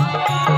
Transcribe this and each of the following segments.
திருப்பதி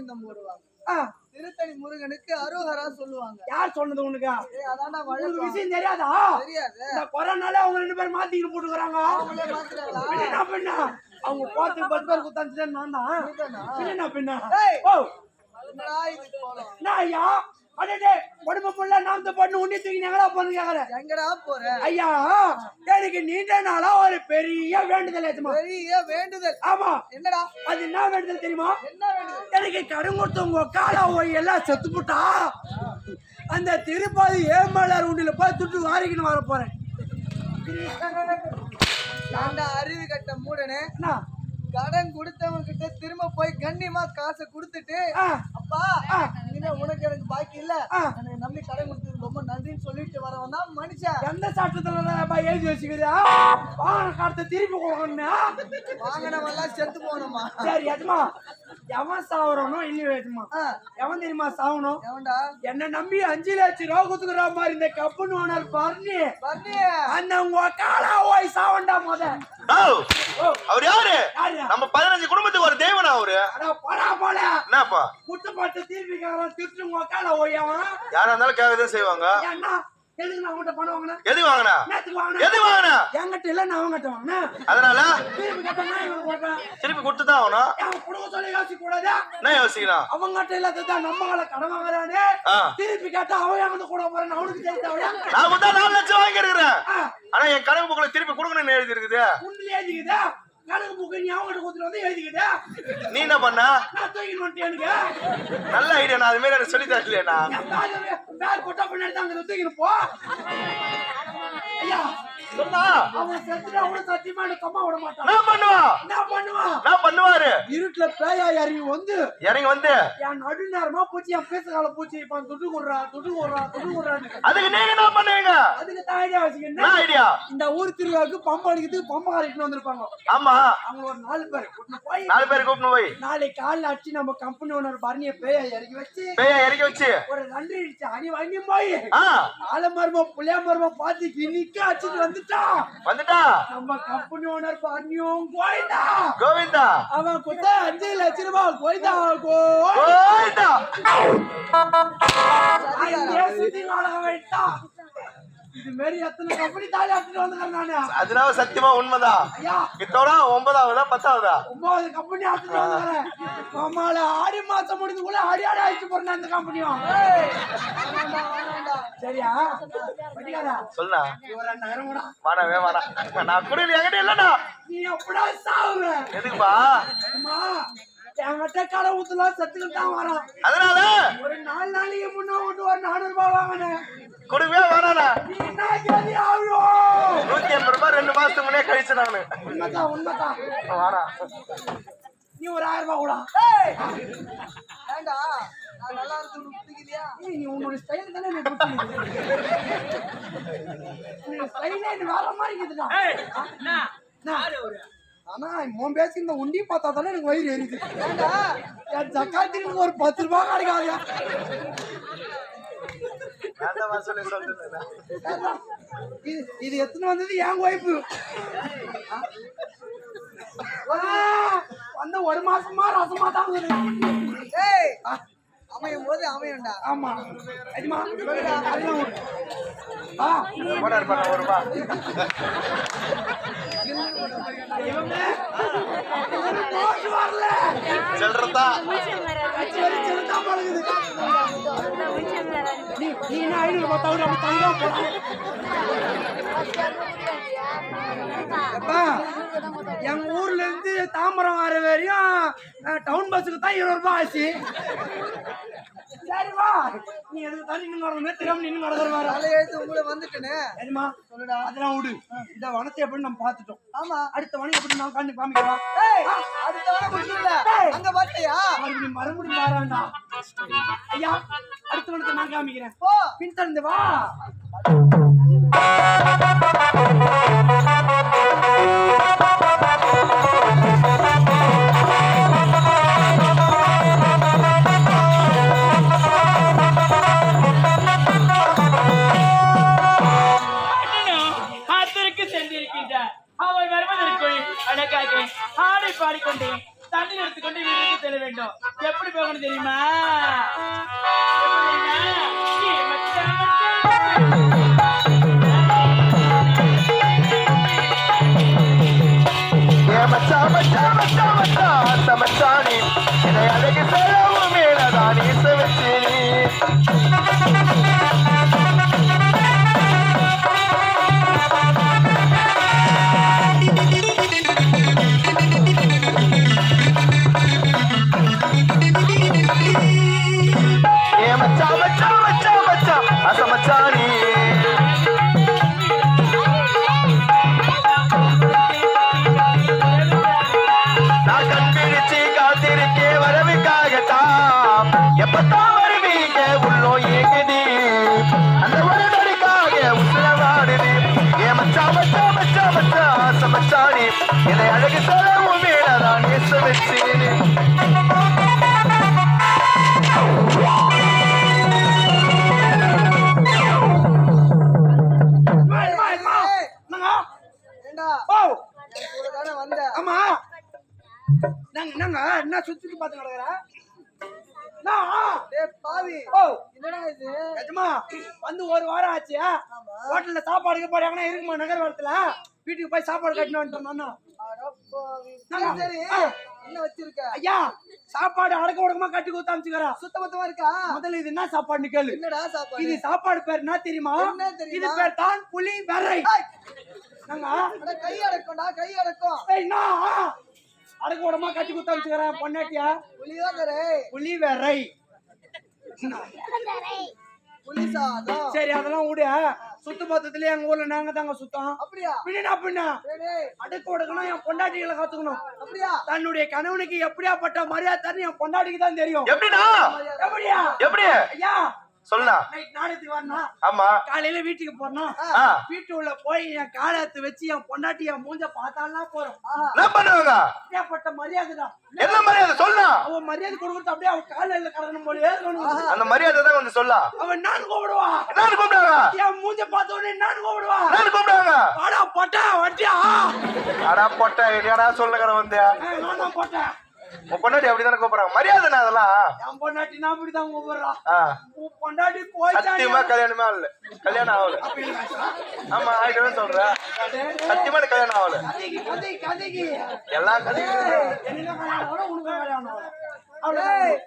கோவிந்தம் போடுவாங்க திருத்தணி முருகனுக்கு அரோகரா சொல்லுவாங்க. யார் சொன்னது உனக்கு? அதான்டா விஷயம் தெரியாதா? தெரியாது. இந்த கொரோனால அவங்க ரெண்டு பேரும் மாத்திக்கிட்டு போட்டுக்கிறாங்க. என்ன பண்ண அவங்க போத்து பத்து பேர் குத்தாச்சு நான் தான்? பின்ன பின்ன? என்ன ஐயா அடடே உடம்பு புள்ள நாம் பண்ணு உண்டி தூக்கி எங்கடா போறது கேக்குறேன் எங்கடா போற? ஐயா எனக்கு நீண்ட நாளா ஒரு பெரிய வேண்டுதல் ஏத்துமா? பெரிய வேண்டுதல். ஆமா. என்னடா? அது என்ன வேண்டுதல் தெரியுமா? என்ன வேண்டுதல்? எனக்கு கடன் கொடுத்தவங்க காலா போய் எல்லாம் செத்து போட்டா? அந்த திருப்பதி ஏமலர் உண்டில போய் துட்டு வாரிக்கின்னு வர போறேன். அறிவு கட்ட மூடனே? கடன் கொடுத்தவங்க கிட்ட திரும்ப போய் கண்ணியமா காசை கொடுத்துட்டு அப்பா. இனிமே உனக்கு எனக்கு பாக்கி இல்ல. எனக்கு நம்பி கடன் கொடுத்தது ரொம்ப நன்றின்னு சொல்லிட்டு வரவன் தான் மனுஷன். எந்த சட்டத்துல எழுதி வச்சுக்கிறா வாகன காலத்தை திருப்பி கொடுக்கணும் வாங்கினவன் எல்லாம் செத்து போகணுமா சரி எஜமா. எவன் சாவறனோ இல்லையோ எஜமா ஆ, எவன் தெரியுமா சாவணும் எவன்டா? என்ன நம்பி அஞ்சு லட்சம் ரூபா குத்துக்கிற மாதிரி இந்த கப்புன்னு ஓனர் பண்ணி பண்ணி அந்த உங்க காலா போய் சாவண்டா முத. ஓ, ஓ, அவர் யாரு? நம்ம பதினஞ்சு குடும்பத்துக்கு ஒரு தெய்வனா அவரு? அட போடா போல என்னப்பா? குட்டு பாட்டு திருப்பி கேக்குறான் திட்டு உங்க கால ஓய் அவன். யாரா இருந்தாலும் கேட்கதான் செய்வாங்க. ஏன்னா எதுக்கு நான் உங்கள்கிட்ட பணம் வாங்கினேன்? எது வாங்கினா? நேத்துக்கு வாங்கினேன். எது வாங்கினா? என்கிட்ட இல்ல நான் அவங்ககிட்ட வாங்கினேன். அதனால? திருப்பி கேட்டா திருப்பி கொடுத்து தான் ஆகணும். என் குடும்ப சொல்லி யோசிக்க கூடாதா என்ன யோசிக்கலாம் அவங்ககிட்ட இல்லாததான் நம்ம ஆள கடன் வாங்குறானே. திருப்பி கேட்டா அவன் எங்க கூட போறான் அவனுக்கு தெரிஞ்சவன் நான் கூட நாலு லட்சம் வாங்கி இருக்கிறேன் ஆனா என் புக்கில் திருப்பி கொடுக்கணும்னு எழுதி இருக்குது உண்டில எழுதிக்குதா கணக்கு புக்கு நீ அவங்ககிட்ட கொடுத்துட்டு வந்து எழுதிக்கிட்டா? நீ என்ன பண்ண? நான் தூக்கிட்டு வந்துட்டேன் நல்ல ஐடியா நான் அது மாதிரி எனக்கு சொல்லி தரலையா பேர் கொட்டா பின்னாடி தான் அங்க தூக்கிட்டு போ. ஐயா சொன்னா அவன் செத்துட்டா கூட சத்தியமா எனக்கு அம்மா விட மாட்டான். என்ன பண்ணுவா? என்ன பண்ணுவான் என்ன பண்ணுவாரு. இருட்டுல பேயா இறங்கி வந்து இறங்கி வந்து. என் நடு நேரமா பூச்சி என் பேச கால பூச்சி இப்ப துட்டு கொடுறா துட்டு கொடுறா துட்டு கொடுறான்னு. அதுக்கு நீங்க என்ன பண்ணுவீங்க? அதுக்கு தான் ஐடியா என்ன? வச்சுக்கணும் ஐடியா இந்த ஊர் திருவிழாவுக்கு பம்பு அடிக்கிறதுக்கு பம்பு அரைக்கணும் வந்திருப்பாங்க. ஆமா. அவங்க ஒரு நாலு பேர் கூட்டிட்டு போய் நாலு பேர் கூப்பிட்டு போய். காலைல அடிச்சு நம்ம கம்பெனி ஓனர் பரணிய பேய இறக்கி வச்சு பேய இறக்கி வச்சு. ஒரு நன்றி அணி வாங்கி போய் ஆ. ஆலமரமா புளியா மரமா பார்த்து இன்னைக்கு அடிச்சுட்டு வந்துட்டான் வந்துட்டா. நம்ம கம்பெனி ஓனர் பரணியும் போயிட்டா கோவிந்தா. அவன் குத்த அஞ்சு லட்சம் ரூபாய் கோவிந்தா அங்கேயே சுத்தி நாடக வைட்டான் இது மாதிரி எத்தனை கம்பெனி தாலி அப்படிட்டு வந்துக்கிறேன் நானு? அதனால சத்தியமா உண்மைதான். ஐயா. இத்தோட ஒன்பதாவதா பத்தாவதா? ஒன்பது கம்பெனி ஆத்துட்டு வந்துக்கிறேன் மாமால ஆடி மாசம் முடிஞ்சதுக்குள்ள அடி அடி ஆயிடுச்சு போறேன் அந்த கம்பெனியும். சரியா? படிக்காதா. கூட வேணாவே வேணாம் நான் குடியில் என்கிட்ட இல்லைண்ணா. நீ எப்படா சாவுற? எதுக்குப்பா? அம்மா. என்கிட்ட கடை ஊத்தலாம் சத்துக்கிட்டு தான் வரான். அதனால? ஒரு நாலு நாளைக்கு முன்ன விட்டு ஒரு நானூறு ரூபாய் வாங்கினேன் கொடுக்கவே நீ என்ன கேள்வி ஆகுறோ நூத்தி எண்பது ரூபாய் ரெண்டு மாசத்துக்கு முன்னே கழிச்சு நானு. உண்மைதான் உண்மைதான். வேணாம் நீ ஒரு ஆயிரம் ரூபாய் கூட. ஏய், ஏன்டா நான் நல்லா பிடிக்கலையா? ஏய், நீ உன்னோட ஸ்டைல் தானே நீ பிடிச்சிருக்கு ஸ்டைலே எனக்கு வேற மாதிரி இருக்குதுடா ஆனா இவன் பேசி இந்த உண்டி பார்த்தா தானே எனக்கு வயிறு எரியுது. ஏன்டா என் ஜக்காத்திற்கு ஒரு பத்து ரூபாய் கிடைக்காது வேண்டாம் சொல்லி சொல்லிட்டு இது இது எத்தனை வந்தது? என் ஒய்ஃபு வந்த ஒரு மாசமா ரசமா தான். ஏய் அமையும் போது அமையும்டா. ஆமா. அஜிமா. ஆ, போட இருப்பாங்க ஒரு கட்சி வரைக்கும் தான் பழகுது நீ என்ன ஐநூறு எங்க ஊர்ல இருந்து தாம்பரம் வர வரையும் டவுன் பஸ்ஸுக்கு தான் இருபது ரூபாய் ஆச்சு. சரி வா நீ எதுக்கு தண்ணி நின்று வரணும் தெரியாம நின்று நடக்கிற எழுத்து உங்களை வந்துட்டேனே. சரிம்மா சொல்லுடா. அதெல்லாம் விடு. இந்த வனத்தை எப்படி நம்ம பார்த்துட்டோம்? ஆமா. அடுத்த வனம் எப்படி நான் கண்ணு காமிக்கலாம்? அடுத்த வர முடியல. அங்க வரலையா மறுபடியும் மறுபடியும் மாறாண்டா ஐயா அடுத்த வனத்தை நான் காமிக்கிறேன். போ. பின் தந்து வா. ஆடை பாடிக்கொண்டே தண்ணீர் எடுத்துக்கொண்டு வீட்டுக்கு செல்ல வேண்டும். எப்படி போகணும் தெரியுமா? ஓ என்னடா இது? நிஜமா வந்து ஒரு வாரம் ஆச்சு. ஹோட்டல்ல சாப்பாடுக்கு போறாங்கன்னா இருக்குமா நகர்வரத்துல? வீட்டுக்கு போய் சாப்பாடு கட்டணும் வந்துட்டோம் சரி. என்ன வச்சிருக்க? ஐயா சாப்பாடு அடக்க உடக்கமா கட்டி கொடுத்து அமிச்சுக்கிறா சுத்த மொத்தமா இருக்கா? முதல்ல இது என்ன சாப்பாடுன்னு கேளு. என்னடா சாப்பாடு? இது சாப்பாடு பேர் என்ன தெரியுமா? இது பேர் தான் புலி ஏய், நாங்க கை அடக்கும்டா கை அடக்கும். அடக்க உடமா கட்டி கொடுத்து அமிச்சுக்கிறேன் புளியோதரை புலி வெரை புளி சாதம் சரி அதெல்லாம் விடு. சுத்த பத்தத்துல எங்க ஊர்ல நாங்க தாங்க சுத்தம். அப்படியா? பின்னா பின்ன. அடக்க உடக்கணும் என் பொண்டாட்டிகளை கத்துக்கணும். அப்படியா? தன்னுடைய கணவனுக்கு எப்படியாப்பட்ட மரியாதை தரணும் என் பொண்டாட்டிக்கு தான் தெரியும். எப்படின்னா எப்படியா? எப்படி? ஐயா நைட் நாடகத்துக்கு வரணும். ஆமா. காலையில வீட்டுக்கு போறணும். வீட்டு உள்ள போய் என் காலை எடுத்து வச்சு என் பொண்டாட்டி என் மூஞ்ச பார்த்தாலாம் போறோம். என்ன பண்ணுவாங்க? அப்படியாப்பட்ட மரியாதை தான். என்ன மரியாதை? சொல்லுண்ணா அவன் மரியாதை கொடுக்கறது அப்படியே அவன் காலையில போலயே இருக்கணும். அந்த மரியாதை தான் கொஞ்சம் சொல்லா. அவன் நான் கூப்பிடுவா. என்னன்னு கூப்பிடுவாங்க? என் மூஞ்ச பார்த்த உடனே நான் கூப்பிடுவா. என்னன்னு கூப்பிடுவாங்க? வாடா பொட்டா வட்டியா அடா பொட்டை என்னடா சொல்லுகிற வந்து நான் தான் போட்டேன். உன் பொண்டாட்டி அப்படிதானே கூப்பிடுறாங்க? மரியாதைண்ணா அதெல்லாம்? என் பொண்டாட்டி நான் அப்படிதான் கூப்பிடுறான் உன் பொண்டாட்டி போயிட்டான் சத்தியமா கல்யாணமே ஆகல. கல்யாணம் ஆகல. ஆமா சொல்றேன் சத்தியமா கல்யாணம் ஆகல. கதைக்கு கதை கதைக்கு. எல்லா எனக்கு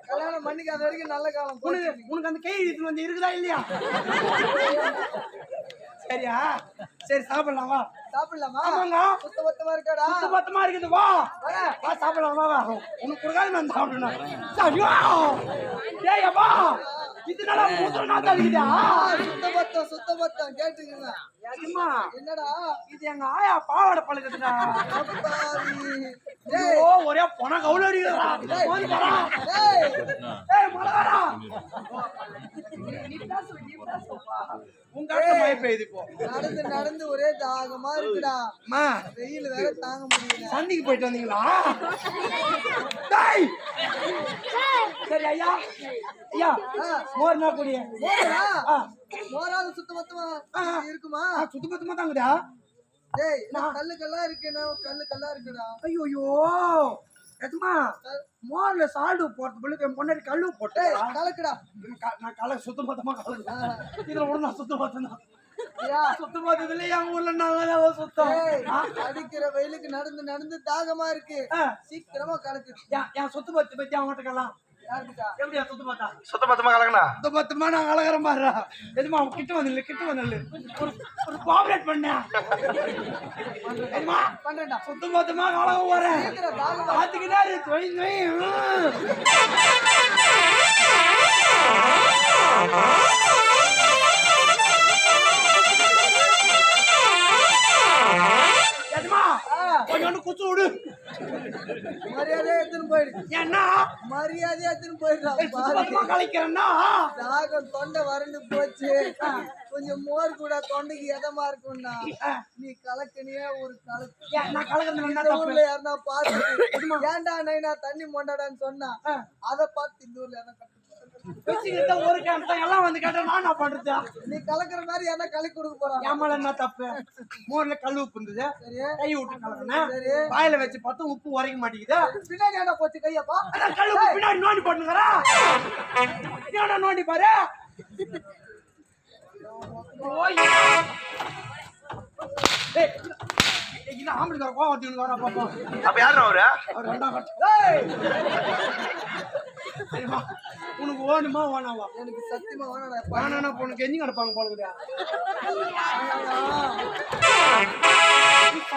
கல்யாணம் பண்ணிக்காத வரைக்கும் நல்ல காலம் உனக்கு அந்த கை வந்து இருக்குதா இல்லையா? சரியா? சரி சாப்பிடலாம் வா. சாப்பிடலாமா? ஆமாங்க. சுத்த மொத்தமா இருக்காடா? சுத்த பத்தமா இருக்குது வா. வா. சாப்பிடலாம் வா உனக்கு கொடுக்காத நான் சாப்பிடணும் ஐயோ! ஏய் அப்பா! நாத்தம் அடிக்குதா சுத்த மொத்தம் சுத்த மொத்தம் கேட்டுக்கங்க. என்னடா? இது எங்க ஆயா பாவாடை பழகுதுடா ஓ ஒரே பொண கவுல போய் ஏய். பேசுப்பா உங்க ஆட்ட மழை பெய்யுது இப்போ நடந்து நடந்து ஒரே தாகமா இருக்குடா. அம்மா வெயில் வேற தாங்க முடியல. சந்திக்கு போயிட்டு வந்தீங்களா? டேய்! சரி ஐயா. ஐயா மோர்னா குடிய? மோரா? மோராது சுத்த மொத்தமா ஆ. இருக்குமா? ஆ, சுத்த பத்தமா தாங்குதா டேய் என்ன கல்லு கல்லா இருக்குண்ணா கல்லு கல்லா இருக்குடா. ஐயோ எதுமா மோர்ல சால்டு போட்டு பிள்ளைக்கு பொண்ணாடி கல்லு போட்டு. கலக்குடா. நான் கலை சுத்த பத்தமா கலக்குறேன் இதுல ஒண்ணு நான் சுத்த பத்தம் தான் ஐயா, சுத்த பத்ததுல என் ஊர்ல நாங்க சுத்தம் அடிக்கிற வெயிலுக்கு நடந்து நடந்து தாகமா இருக்கு. சீக்கிரமா கலக்கு. என் என் சுத்த பத்து பத்தி அவங்ககிட்ட கலாம் சுத்த பத்தமா கலக்கணா சுத்த பத்தமா நான் அழகரம் பாரு எதுமா அவன் கிட்ட வந்து கிட்ட வந்து ஒரு கோஆபரேட் பண்ண. பண்றேன்டா. சுத்த பத்தமா போறேன். கொஞ்சோண்டு விடு. மரியாதையா எடுத்துன்னு போயிடு. ஏன்னா மரியாதையா எடுத்துன்னு போயிடுறா சுத்த பத்தமா கலைக்கிறேன்னா தாகம் தொண்டை வறண்டு போச்சு. கொஞ்சம் மோர் கூட தொண்டைக்கு எதமா இருக்கும்னா நீ கலக்கனியே ஒரு கலக்கு. நான் என்ன ஊர்ல யாருன்னா பார்த்துட்டு ஏன்டா நைனா தண்ணி மொண்டாடான்னு சொன்னா அத பார்த்து இந்த ஊர்ல யாரா கட்டு வச்சுக்கிட்ட ஒரு கேம்ப் எல்லாம் வந்து கேட்டா நான் என்ன பண்றது? நீ கலக்குற மாதிரி என்ன கலக்கி கொடுக்க போறான் என் மேல என்ன தப்பு? மோர்ல கல் உப்பு இருந்தது. கை விட்டு கலக்கினேன். வாயில வச்சு பார்த்தா உப்பு உரைக்க மாட்டேங்குது. பின்னாடி என்ன போச்சு கையப்பா கல் உப்பு பின்னாடி நோண்டி பண்ணுங்கறா ஏன்டா நோண்டி பாரு? ஓய். ஏய் இது ஆம்பளை கோவம் வந்து வரா பாப்பா அப்ப யாரு அவரு? அவர் ரெண்டாம் கட்ட ஏய்! சரிம்மா, உனக்கு ஓணுமா ஓனாவா எனக்கு சத்தியமா வேணாடா வேணானா பொண்ணுக்கு எஞ்சி கிடப்பாங்க போலுக்குதா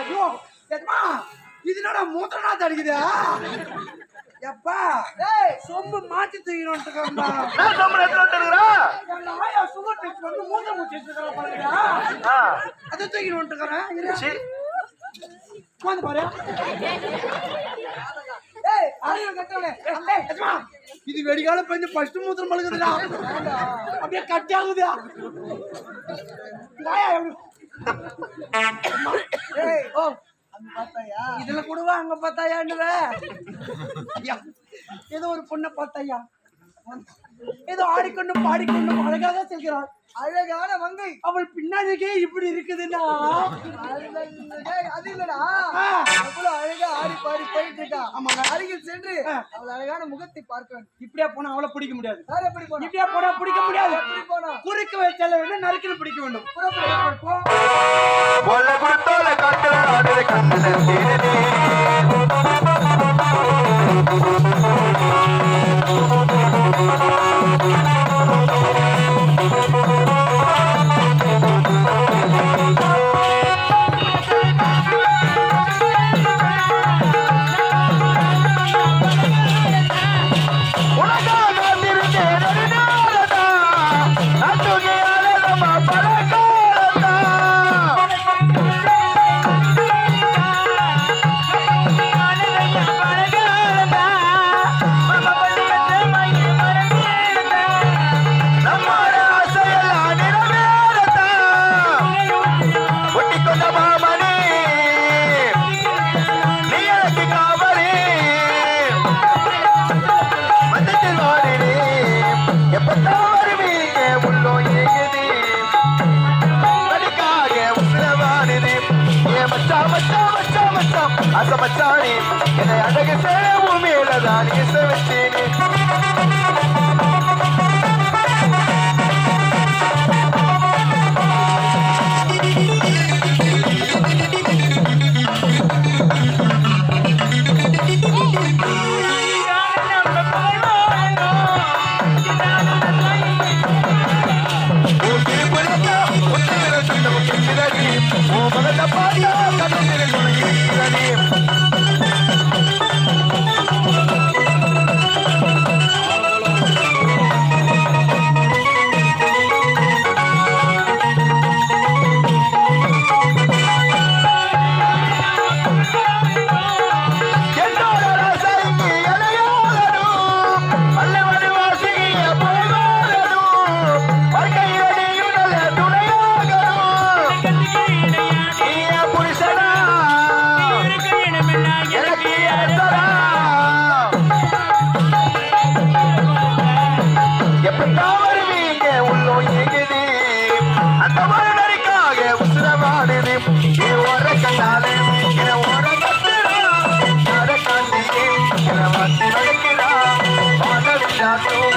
ஐயோ! எம்மா! இது என்னடா மூத்த நாத்து அடிக்குதா? எப்பா? ஏய் சொம்பு மாத்தி நான் சம்பளம் எத்தனை வந்துருக்குறா? ஆயா சுகர் டெஸ்ட் வந்து மூத்த மூச்சு எடுத்துக்கிறா பாருங்க ஆ. அதை சி. உட்காந்து பாரு. ஏய் இது வெடிகால பெஞ்சு ஃபர்ஸ்ட் மூத்திரம் பழுகுதுடா. அப்படியே கட் ஆகுதா ஏய் ஓ. பார்த்தாயா இதுல கூடவா அங்க பார்த்தாயான்னு ஐயா, ஏதோ ஒரு பொண்ணை பார்த்தாயா? ஏதோ ஆடிக்கொண்டும் பாடிக்கொண்டும் அழகாக செல்கிறாள். அழகான மங்கை. அவள் பின்னாடிக்கே இப்படி இருக்குதுன்னா அது இல்லடா. அவ்வளவு அழகா ஆடி பாடி போயிட்டு இருக்கா. ஆமாங்க. அருகில் சென்று. அவள் அழகான முகத்தை பார்க்க வேண்டும். இப்படியா போனா அவளை பிடிக்க முடியாது? வேற எப்படி போனா? இப்படியா போனா பிடிக்க முடியாது? எப்படி போனா? குறுக்கு வச்சல வேண்டும் நறுக்கில் பிடிக்க வேண்டும். புறப்படு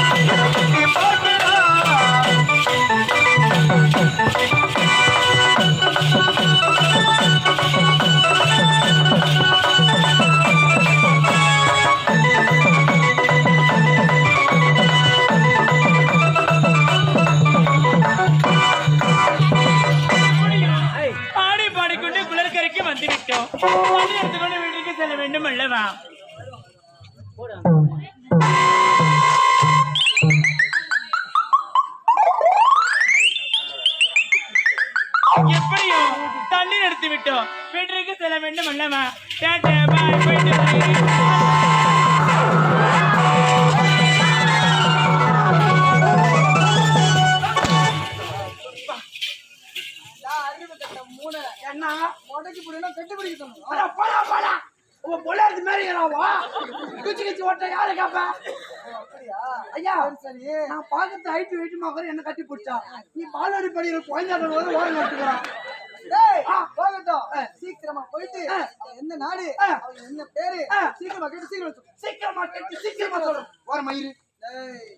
வாழவில்லாதோ என பாடிக்கொண்டு குளர்கரைக்கு வந்துவிட்டோம். செல்ல வேண்டும் அல்லவா குச்சி ஓட்ட யாரு காப்பா? அப்படியா? ஐயா சரி நான் பார்க்கறது ஹைட் வெயிட் மகர் என்ன கட்டி பிடிச்சா? நீ பாலாடி படிக்கிற வந்து ஓரம் கட்டுக்கிறான் டேய் போகட்டும். சீக்கிரமா போயிட்டு என்ன நாடு என்ன பேரு சீக்கிரமா கேட்டு சீக்கிரம். சீக்கிரமா கட்டி சீக்கிரமா சொல்லு ஓரம் மயிறு டேய்